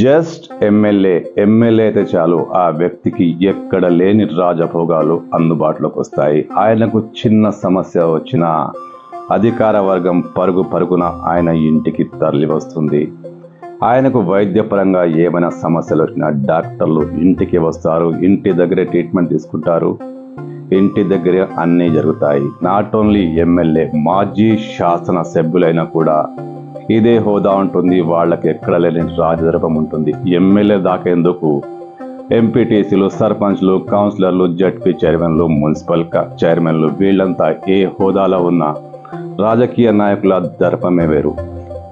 Just MLA MLA అయితే చాలు. ఆ వ్యక్తికి ఎక్కడ లేని రాజభోగాలు అందుబాటులోకి వస్తాయి. ఆయనకు చిన్న సమస్య వచ్చినా అధికార వర్గం పరుగు పరుగున ఆయన ఇంటికి తరలి వస్తుంది. ఆయనకు వైద్యపరంగా ఏమైనా సమస్యలు వచ్చినా డాక్టర్లు ఇంటికి వస్తారు. ఇంటి దగ్గరే ట్రీట్మెంట్ తీసుకుంటారు. ఇంటి దగ్గరే అన్నీ జరుగుతాయి. నాట్ ఓన్లీ ఎమ్మెల్యే మాజీ శాసన సభ్యులైనా కూడా ఇదే హోదా ఉంటుంది. వాళ్ళకి ఎక్కడ లేని రాజదర్భం ఉంటుంది. ఎమ్మెల్యే దాకేందుకు ఎంపీటీసీలు సర్పంచ్లు కౌన్సిలర్లు జడ్పీ చైర్మన్లు మున్సిపల్ చైర్మన్లు వీళ్ళంతా ఏ హోదాలో ఉన్న రాజకీయ నాయకుల దర్పమే వేరు.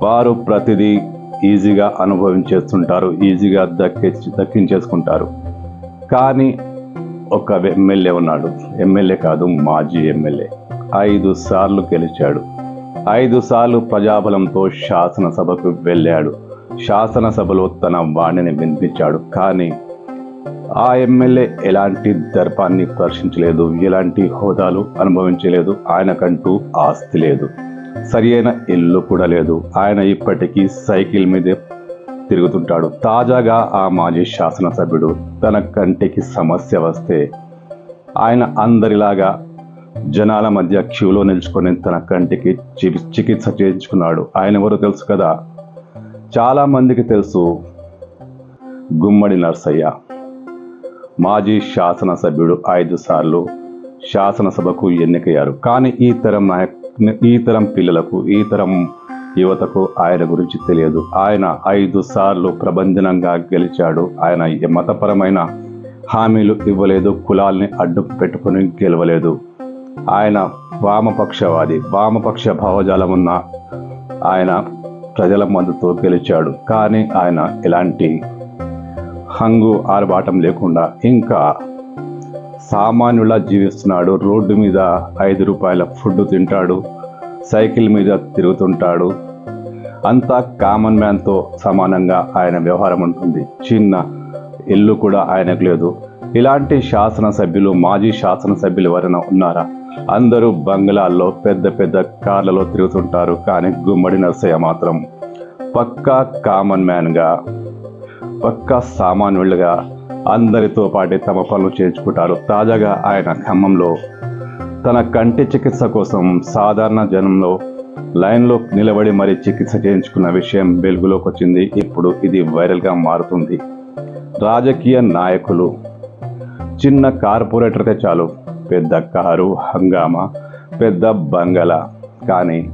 వారు ప్రతిదీ ఈజీగా అనుభవించేస్తుంటారు ఈజీగా దక్కి దక్కించేసుకుంటారు. కానీ ఒక ఎమ్మెల్యే ఉన్నాడు. ఎమ్మెల్యే కాదు మాజీ ఎమ్మెల్యే. ఐదు సార్లు గెలిచాడు. ఐదు సార్లు ప్రజాబలంతో శాసనసభకు వెళ్ళాడు. శాసనసభలో తన వాణిని వినిపించాడు. కానీ ఆ ఎమ్మెల్యే ఎలాంటి దర్పాన్ని ప్రదర్శించలేదు ఎలాంటి హోదాలు అనుభవించలేదు. ఆయనకంటూ ఆస్తి లేదు. సరియైన ఇల్లు కూడా లేదు. ఆయన ఇప్పటికీ సైకిల్ మీదే తిరుగుతుంటాడు. తాజాగా ఆ మాజీ శాసనసభ్యుడు తన కంటికి సమస్య వస్తే ఆయన అందరిలాగా జనాల మధ్య క్యూలో నిల్చుకొని తన కంటికి చికిత్స చేయించుకున్నాడు. ఆయన ఎవరో తెలుసు కదా? చాలా మందికి తెలుసు. గుమ్మడి నర్సయ్య. మాజీ శాసనసభ్యుడు ఐదు సార్లు శాసనసభకు ఎన్నికయ్యారు. కానీ ఈ తరం నాయక్ ఈ తరం పిల్లలకు ఈ తరం యువతకు ఆయన గురించి తెలియదు. ఆయన ఐదు సార్లు ప్రభంజనంగా గెలిచాడు. ఆయన మతపరమైన హామీలు ఇవ్వలేదు కులాల్ని అడ్డు పెట్టుకుని గెలవలేదు. ఆయన వామపక్షవాది వామపక్ష భావజాలం ఉన్న ఆయన ప్రజల మద్దతు గెలిచాడు. కానీ ఆయన ఎలాంటి హంగు ఆర్భాటం లేకుండా ఇంకా సామాన్యులా జీవిస్తున్నాడు. రోడ్డు మీద ఐదు రూపాయల ఫుడ్ తింటాడు. సైకిల్ మీద తిరుగుతుంటాడు. అంతా కామన్ మ్యాన్తో సమానంగా ఆయన వ్యవహారం ఉంటుంది. చిన్న ఇల్లు కూడా ఆయనకు లేదు. ఇలాంటి శాసనసభ్యులు మాజీ శాసనసభ్యులు ఎవరైనా ఉన్నారా? అందరూ బంగ్లాల్లో పెద్ద పెద్ద కార్లలో తిరుగుతుంటారు కానీ గుమ్మడి నర్సయ్య మాత్రం పక్కా కామన్ మ్యాన్గా పక్కా సామాన్యులుగా అందరితో పాటు తమ పనులు చేయించుకుంటారు. తాజాగా ఆయన ఖమ్మంలో తన కంటి చికిత్స కోసం సాధారణ జనంలో లైన్లో నిలబడి మరి చికిత్స చేయించుకున్న విషయం వెలుగులోకి వచ్చింది. ఇప్పుడు ఇది వైరల్గా మారుతుంది. రాజకీయ నాయకులు చిన్న కార్పొరేటర్ అయితే చాలు. పెద్ద కారు హంగామా పెద్ద బంగళా. కానీ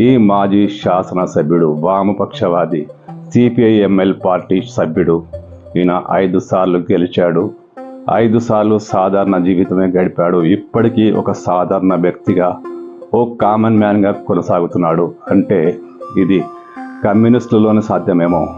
ఈ మాజీ శాసనసభ్యుడు వామపక్షవాది సిపిఐఎంఎల్ పార్టీ సభ్యుడు ఈయన ఐదు సార్లు గెలిచాడు. ఐదు సార్లు సాధారణ జీవితమే గడిపాడు. ఇప్పటికీ ఒక సాధారణ వ్యక్తిగా ఓ కామన్ మ్యాన్గా కొనసాగుతున్నాడు. అంటే ఇది కమ్యూనిస్టులలోనే సాధ్యమేమో.